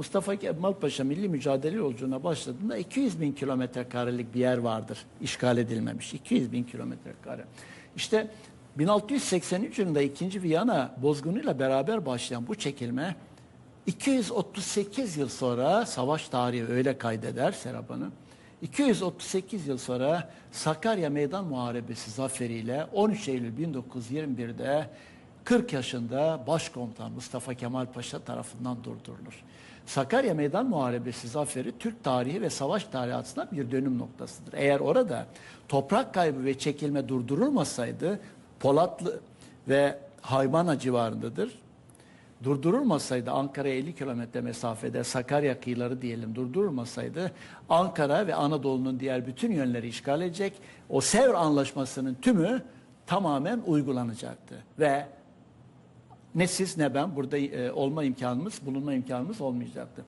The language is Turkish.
Mustafa Kemal Paşa milli mücadele yolculuğuna başladığında 200 bin kilometre karelik bir yer vardır. işgal edilmemiş. 200 bin kilometre kare. İşte 1683 yılında 2. Viyana bozgunuyla beraber başlayan bu çekilme 238 yıl sonra savaş tarihi öyle kaydeder Serap Hanım. 238 yıl sonra Sakarya Meydan Muharebesi zaferiyle 13 Eylül 1921'de 40 yaşında Başkomutan Mustafa Kemal Paşa tarafından durdurulur. Sakarya Meydan Muharebesi zaferi Türk tarihi ve savaş tarihi açısından bir dönüm noktasıdır. Eğer orada toprak kaybı ve çekilme durdurulmasaydı Polatlı ve Haymana civarındadır. Durdurulmasaydı Ankara'ya 50 kilometre mesafede Sakarya kıyıları diyelim durdurulmasaydı Ankara ve Anadolu'nun diğer bütün yönleri işgal edecek. O Sevr Anlaşması'nın tümü tamamen uygulanacaktı. Ve ne siz ne ben burada e, olma imkanımız, bulunma imkanımız olmayacaktı.